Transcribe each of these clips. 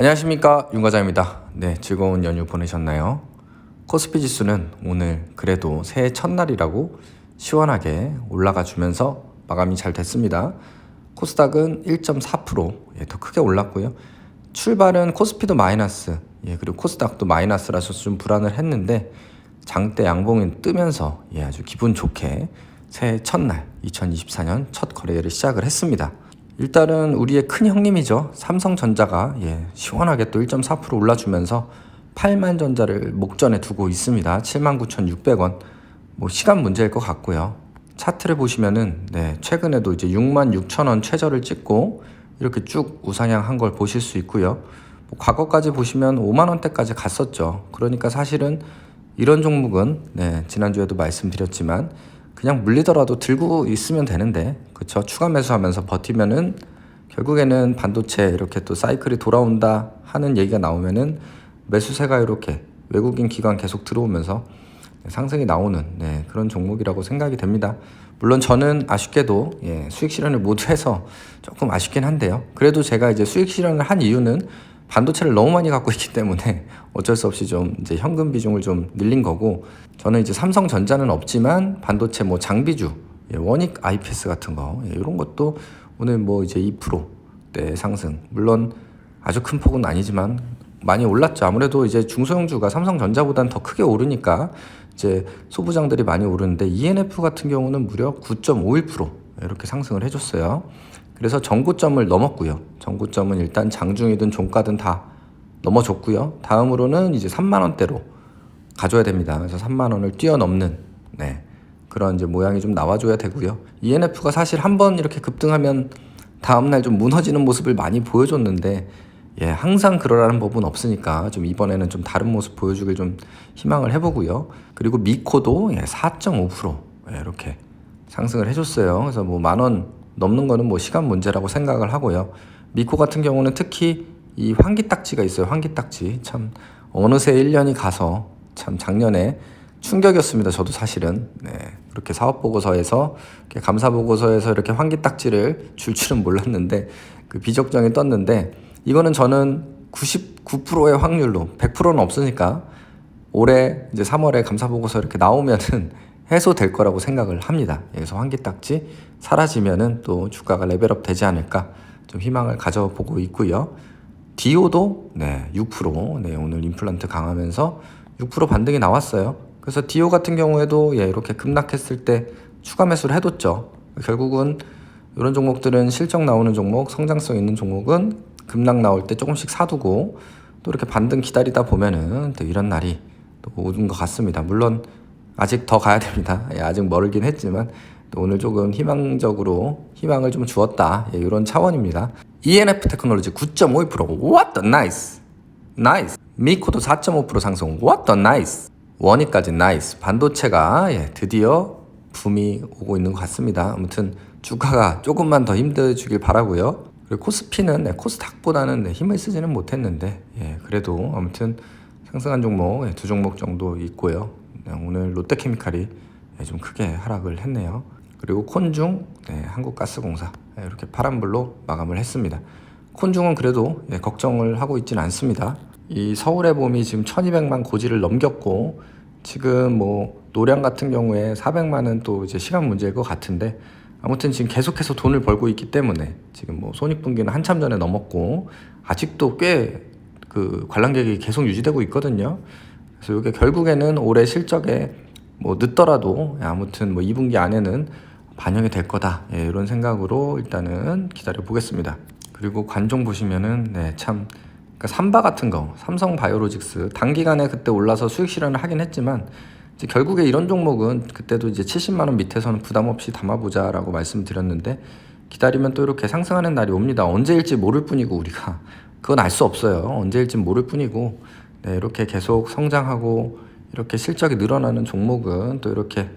안녕하십니까 윤과장입니다. 네 즐거운 연휴 보내셨나요? 코스피 지수는 오늘 그래도 새해 첫날이라고 시원하게 올라가 주면서 마감이 잘 됐습니다. 코스닥은 1.4% 예, 더 크게 올랐고요. 출발은 코스피도 마이너스 예, 그리고 코스닥도 마이너스라서 좀 불안을 했는데 장대 양봉이 뜨면서 예, 아주 기분 좋게 새해 첫날 2024년 첫 거래를 시작을 했습니다. 일단은 우리의 큰 형님이죠. 삼성전자가 예, 시원하게 또 1.4% 올라주면서 8만 전자를 목전에 두고 있습니다. 79,600원. 뭐 시간 문제일 것 같고요. 차트를 보시면은 네, 최근에도 이제 6만 6천 원 최저를 찍고 이렇게 쭉 우상향한 걸 보실 수 있고요. 뭐 과거까지 보시면 5만 원대까지 갔었죠. 그러니까 사실은 이런 종목은 네, 지난주에도 말씀드렸지만 그냥 물리더라도 들고 있으면 되는데 그쵸 추가 매수하면서 버티면은 결국에는 반도체 이렇게 또 사이클이 돌아온다 하는 얘기가 나오면은 매수세가 이렇게 외국인 기관 계속 들어오면서 상승이 나오는 네, 그런 종목이라고 생각이 됩니다. 물론 저는 아쉽게도 예, 수익 실현을 모두 해서 조금 아쉽긴 한데요. 그래도 제가 이제 수익 실현을 한 이유는 반도체를 너무 많이 갖고 있기 때문에 어쩔 수 없이 좀 이제 현금 비중을 좀 늘린 거고 저는 이제 삼성전자는 없지만 반도체 뭐 장비주 예, 원익 IPS 같은 거 예, 이런 것도 오늘 뭐 이제 2%대 상승 물론 아주 큰 폭은 아니지만 많이 올랐죠 아무래도 이제 중소형주가 삼성전자보다는 더 크게 오르니까 이제 소부장들이 많이 오르는데 ENF 같은 경우는 무려 9.51% 이렇게 상승을 해줬어요. 그래서 전고점을 넘었고요. 전고점은 일단 장중이든 종가든 다 넘어줬고요. 다음으로는 이제 3만 원대로 가져야 됩니다. 그래서 3만 원을 뛰어넘는 네. 그런 이제 모양이 좀 나와줘야 되고요. ENF가 사실 한 번 이렇게 급등하면 다음날 좀 무너지는 모습을 많이 보여줬는데 예, 항상 그러라는 법은 없으니까 좀 이번에는 좀 다른 모습 보여주길 좀 희망을 해보고요. 그리고 미코도 예, 4.5% 예, 이렇게 상승을 해줬어요. 그래서 뭐 만원 넘는 거는 뭐 시간 문제라고 생각을 하고요. 미코 같은 경우는 특히 이 환기딱지가 있어요. 환기딱지 참 어느새 1년이 가서 참 작년에 충격이었습니다. 저도 사실은 네, 그렇게 사업 보고서에서 감사 보고서에서 이렇게 환기딱지를 줄 줄은 몰랐는데 그 비적정이 떴는데 이거는 저는 99%의 확률로 100%는 없으니까 올해 이제 3월에 감사 보고서 이렇게 나오면은 해소될 거라고 생각을 합니다. 그래서 환기딱지 사라지면은 또 주가가 레벨업 되지 않을까 좀 희망을 가져보고 있고요. 디오도 네, 6% 네, 오늘 임플란트 강하면서 6% 반등이 나왔어요. 그래서 디오 같은 경우에도 예, 이렇게 급락했을 때 추가 매수를 해뒀죠. 결국은 이런 종목들은 실적 나오는 종목, 성장성 있는 종목은 급락 나올 때 조금씩 사두고 또 이렇게 반등 기다리다 보면은 또 이런 날이 또 오는 것 같습니다. 물론 아직 더 가야 됩니다. 예, 아직 멀긴 했지만 또 오늘 조금 희망적으로 희망을 좀 주었다. 예, 이런 차원입니다. ENF 테크놀로지 9.52% What the nice. 나이스. 미코도 4.5% 상승. What the nice. 원위까지 나이스. 반도체가 예, 드디어 붐이 오고 있는 것 같습니다. 아무튼 주가가 조금만 더 힘들어주길 바라고요. 그리고 코스피는 네, 코스닥보다는 네, 힘을 쓰지는 못했는데 예, 그래도 아무튼 상승한 종목 예, 두 종목 정도 있고요. 네, 오늘 롯데케미칼이 예, 좀 크게 하락을 했네요. 그리고 콘중 네, 한국가스공사 예, 이렇게 파란불로 마감을 했습니다. 콘중은 그래도 예, 걱정을 하고 있지는 않습니다. 이 서울의 봄이 지금 1200만 고지를 넘겼고 지금 뭐 노량 같은 경우에 400만은 또 이제 시간 문제일 것 같은데 아무튼 지금 계속해서 돈을 벌고 있기 때문에 지금 뭐 손익분기는 한참 전에 넘었고 아직도 꽤 그 관람객이 계속 유지되고 있거든요. 그래서 이게 결국에는 올해 실적에 뭐 늦더라도 아무튼 뭐 2분기 안에는 반영이 될 거다 예, 이런 생각으로 일단은 기다려 보겠습니다. 그리고 관종 보시면은 네 참 그러니까 삼바 같은 거 삼성 바이오로직스 단기간에 그때 올라서 수익 실현을 하긴 했지만 결국에 이런 종목은 그때도 이제 70만 원 밑에서는 부담 없이 담아보자라고 말씀드렸는데 기다리면 또 이렇게 상승하는 날이 옵니다. 언제일지 모를 뿐이고 우리가 그건 알 수 없어요. 언제일지 모를 뿐이고 네, 이렇게 계속 성장하고 이렇게 실적이 늘어나는 종목은 또 이렇게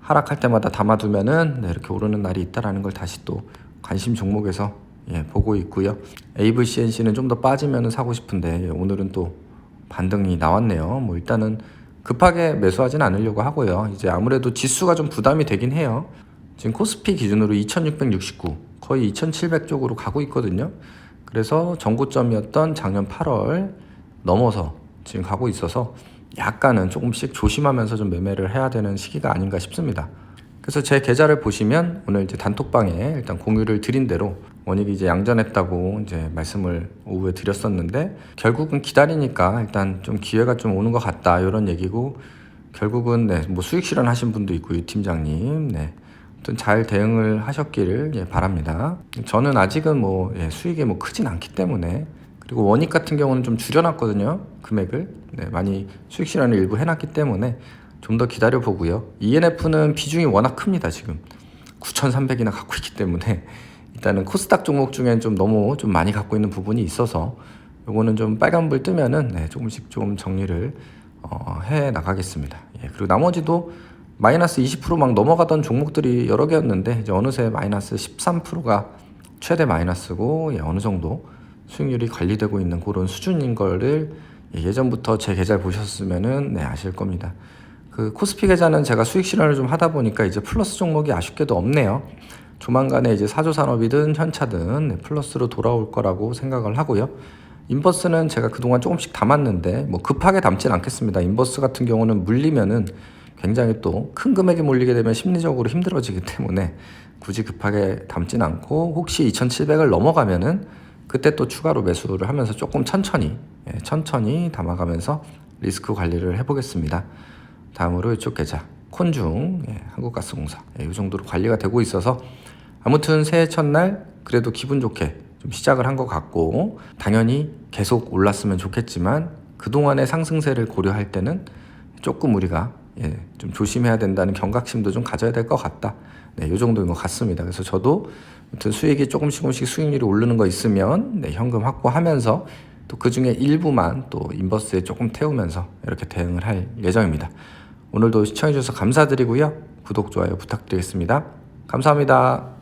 하락할 때마다 담아두면은 네, 이렇게 오르는 날이 있다라는 걸 다시 또 관심 종목에서 예, 보고 있고요. AVCNC는 좀 더 빠지면 사고 싶은데 예, 오늘은 또 반등이 나왔네요. 뭐 일단은 급하게 매수하진 않으려고 하고요. 이제 아무래도 지수가 좀 부담이 되긴 해요. 지금 코스피 기준으로 2669 거의 2700 쪽으로 가고 있거든요. 그래서 전고점이었던 작년 8월 넘어서 지금 가고 있어서 약간은 조금씩 조심하면서 좀 매매를 해야 되는 시기가 아닌가 싶습니다. 그래서 제 계좌를 보시면 오늘 이제 단톡방에 일단 공유를 드린 대로 원익이 이제 양전했다고 이제 말씀을 오후에 드렸었는데 결국은 기다리니까 일단 좀 기회가 좀 오는 것 같다 이런 얘기고 결국은 네, 뭐 수익 실현하신 분도 있고 유 팀장님 네. 아무튼 잘 대응을 하셨기를 예, 바랍니다. 저는 아직은 뭐 예, 수익이 뭐 크진 않기 때문에 그리고 원익 같은 경우는 좀 줄여놨거든요 금액을 네, 많이 수익 실현을 일부 해놨기 때문에 좀 더 기다려 보고요. ENF는 비중이 워낙 큽니다 지금 9,300이나 갖고 있기 때문에 일단은 코스닥 종목 중엔 좀 너무 좀 많이 갖고 있는 부분이 있어서 요거는 좀 빨간불 뜨면은 네, 조금씩 좀 정리를 어, 해 나가겠습니다. 예, 그리고 나머지도 마이너스 20%막 넘어가던 종목들이 여러 개였는데 이제 어느새 마이너스 13%가 최대 마이너스고 예, 어느 정도 수익률이 관리되고 있는 그런 수준인 거를 예, 예전부터 제 계좌를 보셨으면은 네, 아실 겁니다. 그 코스피 계좌는 제가 수익 실현을 좀 하다 보니까 이제 플러스 종목이 아쉽게도 없네요. 조만간에 이제 사조 산업이든 현차든 네, 플러스로 돌아올 거라고 생각을 하고요. 인버스는 제가 그동안 조금씩 담았는데 뭐 급하게 담진 않겠습니다. 인버스 같은 경우는 물리면은 굉장히 또 큰 금액이 몰리게 되면 심리적으로 힘들어지기 때문에 굳이 급하게 담진 않고 혹시 2,700을 넘어가면은 그때 또 추가로 매수를 하면서 조금 천천히 예, 천천히 담아가면서 리스크 관리를 해보겠습니다. 다음으로 이쪽 계좌 콘중 예, 한국가스공사 예, 이 정도로 관리가 되고 있어서 아무튼 새해 첫날 그래도 기분 좋게 좀 시작을 한 것 같고 당연히 계속 올랐으면 좋겠지만 그동안의 상승세를 고려할 때는 조금 우리가 예, 좀 조심해야 된다는 경각심도 좀 가져야 될 것 같다. 네, 이 정도인 것 같습니다. 그래서 저도 아무튼 수익이 조금씩 조금씩 수익률이 오르는 거 있으면 네, 현금 확보하면서 또 그 중에 일부만 또 인버스에 조금 태우면서 이렇게 대응을 할 예정입니다. 오늘도 시청해주셔서 감사드리고요. 구독, 좋아요 부탁드리겠습니다. 감사합니다.